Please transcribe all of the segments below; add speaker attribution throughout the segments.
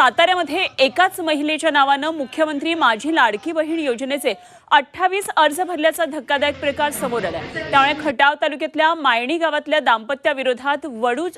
Speaker 1: साताऱ्यामध्ये एकाच महिलेच्या नावानं मुख्यमंत्री माझी लाडकी बहीण योजनेचे अठ्ठावीस अर्ज भरल्याचा धक्कादायक प्रकार समोर आला त्यामुळे खटाव तालुक्यातल्या मायणी गावातल्या दाम्पत्याविरोधात वडूज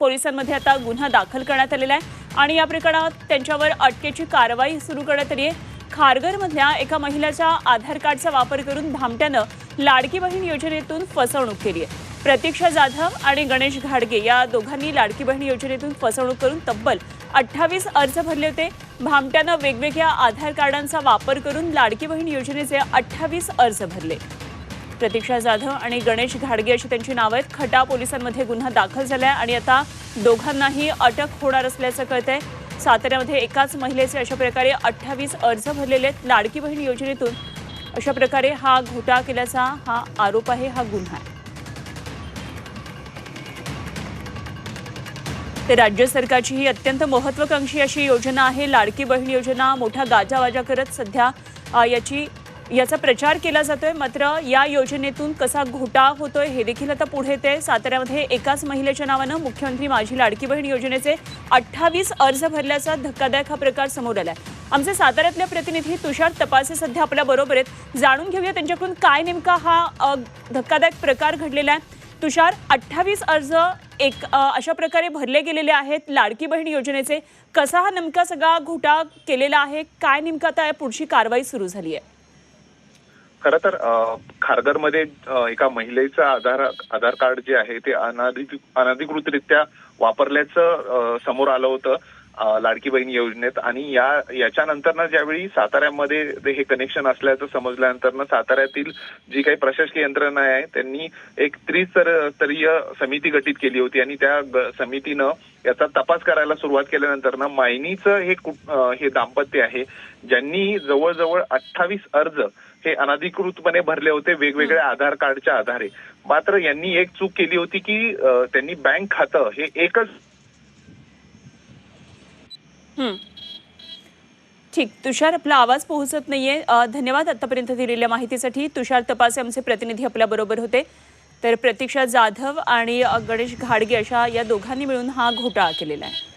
Speaker 1: पोलिसांमध्ये आता गुन्हा दाखल करण्यात आलेला आहे आणि या प्रकरणात त्यांच्यावर अटकेची कारवाई सुरू करण्यात आली आहे. खारघरमधल्या एका महिलेच्या आधार कार्डचा वापर करून भामट्यानं लाडकी बहीण योजनेतून फसवणूक केली आहे. प्रतीक्षा जाधव आणि गणेश घाडगे या दोघांनी लाडकी बहीण योजनेतून फसवणूक करून तब्बल अठ्ठावीस अर्ज भरले होते. भामट्यानं वेगवेगळ्या आधार कार्डांचा वापर करून लाडकी बहीण योजनेचे अठ्ठावीस अर्ज भरले. प्रतीक्षा जाधव आणि गणेश घाडगे अशी त्यांची नावं आहेत. खटा पोलिसांमध्ये गुन्हा दाखल झालाय आणि आता दोघांनाही अटक होणार असल्याचं कळतंय. साताऱ्यामध्ये एकाच महिलेचे अशा प्रकारे अठ्ठावीस अर्ज भरलेले आहेत. लाडकी बहीण योजनेतून अशा प्रकारे हा घोटाळा केल्याचा हा आरोप आहे हा गुन्हा आहे. ते राज्य सरकारची ही अत्यंत महत्वाकांक्षी अशी योजना आहे. लाडकी बहीण योजना मोठा गाजावाजा करत सध्या याची याचा प्रचार केला जातोय. मात्र या योजनेतून कसा घोटाळा होतोय हे देखील आता पुढे येते साताऱ्यामध्ये एकाच महिलेच्या नावानं मुख्यमंत्री माझी लाडकी बहीण योजनेचे अठ्ठावीस अर्ज भरल्याचा धक्कादायक हा प्रकार समोर आलाय. आमचे साताऱ्यातले प्रतिनिधी तुषार तपासे सध्या आपल्या बरोबर आहेत. जाणून घेऊया त्यांच्याकडून काय नेमका हा धक्कादायक प्रकार घडलेला आहे. तुषार अठ्ठावीस अर्ज एक अशा प्रकारे भरले गेलेले आहेत. लाडकी बहीण योजनेचे कसा हा नेमका सगळा घोटाळा केलेला आहे? काय नेमका आता या पुढची कारवाई सुरू झाली आहे?
Speaker 2: खरं तर खारघरमध्ये एका महिलेचं आधार आधार कार्ड जे आहे ते अनाधिकृतरित्या वापरल्याचं समोर आलं होतं. लाडकी बहीण योजनेत आणि या याच्यानंतरनं ज्यावेळी साताऱ्यामध्ये हे कनेक्शन असल्याचं समजल्यानंतरनं साताऱ्यातील जी काही प्रशासकीय यंत्रणा आहे त्यांनी एक त्रिस्तरीय समिती गठीत केली होती आणि त्या समितीनं याचा तपास करायला सुरुवात केल्यानंतरनं मायनीचं हे हे दाम्पत्य आहे ज्यांनी जवळजवळ अठ्ठावीस अर्ज हे अनधिकृतपणे भरले होते वेगवेगळ्या आधार कार्डच्या आधारे मात्र यांनी एक चूक केली होती की त्यांनी बँक खातं हे एकच.
Speaker 1: ठीक तुषार आपला आवाज पोहोचत नाहीये. धन्यवाद आतापर्यंत दिलेल्या माहितीसाठी. तुषार तपासे आमचे प्रतिनिधी आपल्या बरोबर होते. तर प्रतीक्षा जाधव आणि गणेश घाडगे अशा या दोघांनी मिळून हा घोटाळा केलेला आहे.